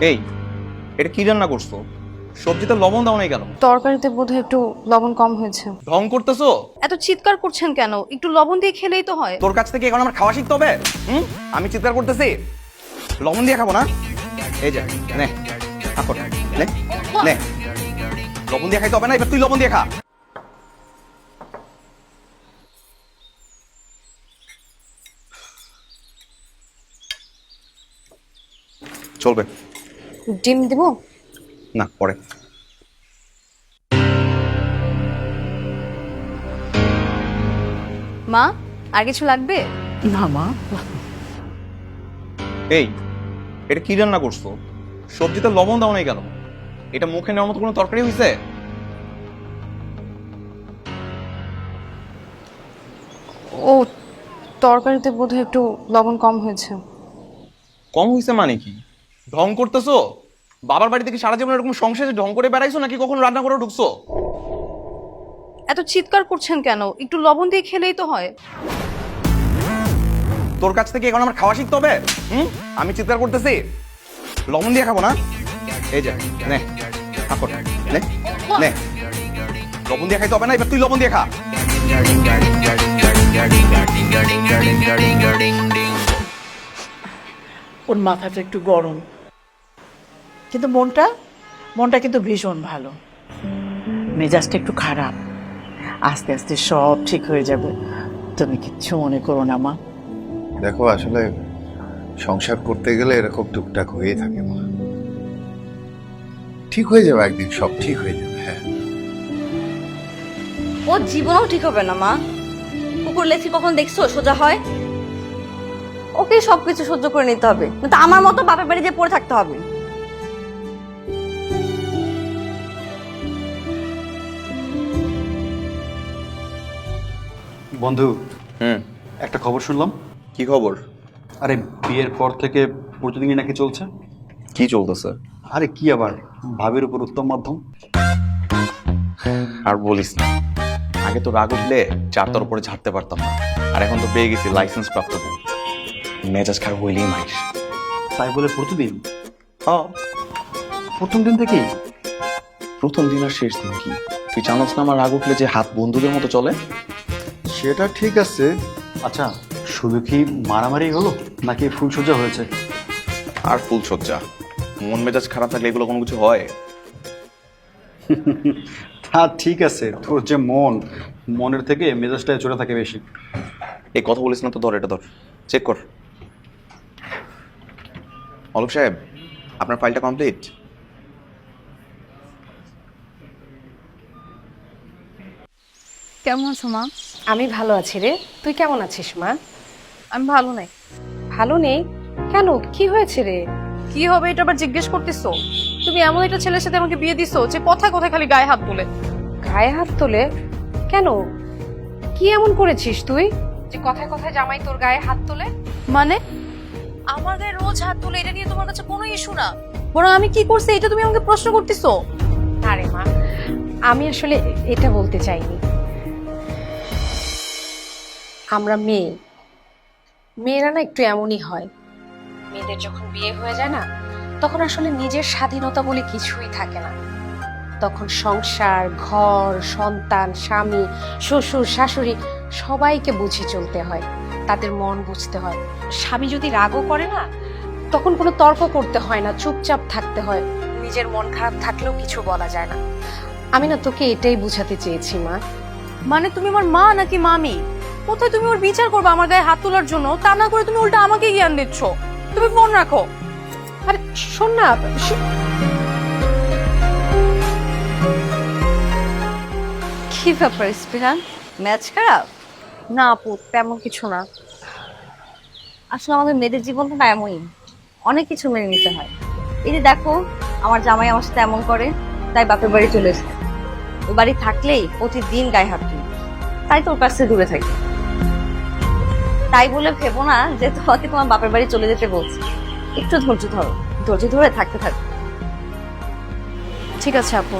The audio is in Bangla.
এই এটা কি রান্না করছ? সবজিতে লবণ দাও নাই কেন? তরকারিতে বোধহয় একটু লবণ কম হয়েছে। ঢং করতেছো? এত চিৎকার করছেন কেন? একটু লবণ দিয়ে খেলেই তো হয়। তোর কাছ থেকে এখন আমার খাওয়া শিখতে হবে? হুম? আমি চিৎকার করতেছি। লবণ দিয়ে খাব না? এই যে নে। থাকো নে। নে। লবণ দিয়ে খাইতে হবে না? এবার তুই লবণ দিয়ে খা। চলবে। ডিম দিব? না পরে। মা আর কিছু লাগবে? না মা। এই এটা কি রান্না করছ? সবজিতে লবণ দাও নাই কেন? এটা মুখে নেওয়ার মতো কোনো তরকারি হয়েছে ও তরকারিতে বোধহয় একটু লবণ কম হয়েছে। কম হয়েছে মানে কি? ঢং করতেছো? বাবার বাড়ি থেকে সারা জীবন এরকম সংসারে ঢং করে বেড়াইছো নাকি কখন রান্না করে ঢুকছো? এত চিৎকার করছেন কেন? একটু লবণ দিয়ে খেলেই তো হয়। তোর কাছ থেকে এখন আমার খাওয়া শিখতে হবে? হুম? আমি চিৎকার করতেছি। লবণ দিয়ে খাব না? এই যে নে থাকো নে নে। লবণ দিয়ে খাইতে হবে না এবার তুই লবণ দিয়ে খা। ওর মাথাটা একটু গরম। কিন্তু মনটা মনটা কিন্তু ভীষণ ভালো। মেজাজটা একটু খারাপ। আস্তে আস্তে সব ঠিক হয়ে যাবে। তুমি কিচ্ছু মনে করো না মা। দেখো আসলে সংসার করতে গেলে এরকম টুকটাক হয়ে থাকে মা। ঠিক হয়ে যাবে একদিন সব ঠিক হয়ে যাবে হ্যাঁ। ও জীবনও ঠিক হবে না মা। কুকুর লেছি কখন দেখছ সোজা হয়? ওকে সবকিছু সহ্য করে নিতে হবে। কিন্তু আমার মতো বাপের বাড়ি যে পড়ে থাকতে হবে। বন্ধু হুম। একটা খবর শুনলাম। কি খবর? আরে বিয়ের পর থেকে প্রতিদিনই নাকি চলছে। কি চলতেছে? আরে কি আবার? ভাবের উপর উত্তম মাধ্যম। আর বলিস না। আগে তো রাগ উঠলে চারটার উপরে ঝাড়তে পারতাম না। আর এখন তো পেয়ে গেছি লাইসেন্স প্রাপ্ত মেজাজ খারাপ হইলেই মাইস তাই বলে প্রতিদিন? হ্যাঁ। প্রথম দিন থেকেই? প্রথম দিন আর শেষ দিন কি? তুই জানোস না আমার রাগ উঠলে যে হাত বন্ধুদের মতো চলে? সেটা ঠিক আছে। আচ্ছা শুধু কি মারামারি হলো নাকি ফুলসজ্জা হয়েছে? আর ফুল সজ্জা? মন মেজাজ খারাপ থাকলে এগুলো কোনো কিছু হয়? তা ঠিক আছে তোর যে মন মনের থেকে মেজাজটায় চড়ে থাকে বেশি। এই কথা বলিস না তো ধর এটা ধর। চেক কর। অলোক সাহেব আপনার ফাইলটা কমপ্লিট কেমন আছো মা? আমি ভালো আছি রে। তুই কেমন আছিস মা? আমি ভালো নাই। ভালো নেই? কেন? কি হয়েছে রে? কি হবে এটা আবার জিজ্ঞেস করতেছো? তুমি এমন একটা ছেলের সাথে আমাকে বিয়ে দিছো যে কথা কথা খালি গায়ে হাত তোলে। গায়ে হাত তোলে? কেন? কি এমন করেছিস তুই যে কথায় কথায় জামাই তোর গায়ে হাত তোলে? মানে? আমার গায়ে রোজ হাত তোলে এটা নিয়ে তোমার কাছে কোনো ইস্যু না। বরং আমি কি করছি এটা তুমি আমাকে প্রশ্ন করতেছো? আরে মা আমি আসলে এটা বলতে চাইনি। আমরা মেয়ে। মেয়েরা না একটু এমনই হয়। মেয়েদের যখন বিয়ে হয়ে যায় না, তখন আসলে নিজের স্বাধীনতা বলে কিছুই থাকে না। তখন সংসার, ঘর, সন্তান, স্বামী, শ্বশুর, শাশুড়ি সবাইকে বুঝে চলতে হয়। তাদের মন বুঝতে হয়। স্বামী যদি রাগও করে না, তখন কোনো তর্ক করতে হয় না, চুপচাপ থাকতে হয়। নিজের মন খারাপ থাকলেও কিছু বলা যায় না। আমি না তোকে এটাই বুঝাতে চেয়েছি, মা। মানে তুমি আমার মা নাকি মামি? কোথায় তুমি ওর বিচার করবে আমার গায়ে হাত তোলার জন্য? তা না করে তুমি উল্টা আমাকে জ্ঞান দিচ্ছ। তুমি ফোন রাখো। আরে শোন না কি ব্যাপার স্পিহান ম্যাচ খারাপ? না আপু তেমন কিছু না। আসলে আমাদের মেয়েদের জীবনটা না এমনই। অনেক কিছু মেনে নিতে হয়। এই যে দেখো আমার জামাই আমার সাথে এমন করে তাই বাপের বাড়ি চলে এসেছে। ওই বাড়ি থাকলেই প্রতিদিন গায়ে হাত তাই তোর কাছ থেকে দূরে থাকি। তাই বলে ভেবো না যে তোমাকে তোমার বাপের বাড়ি চলে যেতে বলছি। একটু ধৈর্য ধরো, ধৈর্য ধরে থাকতে থাকো। ঠিক আছে, আপু।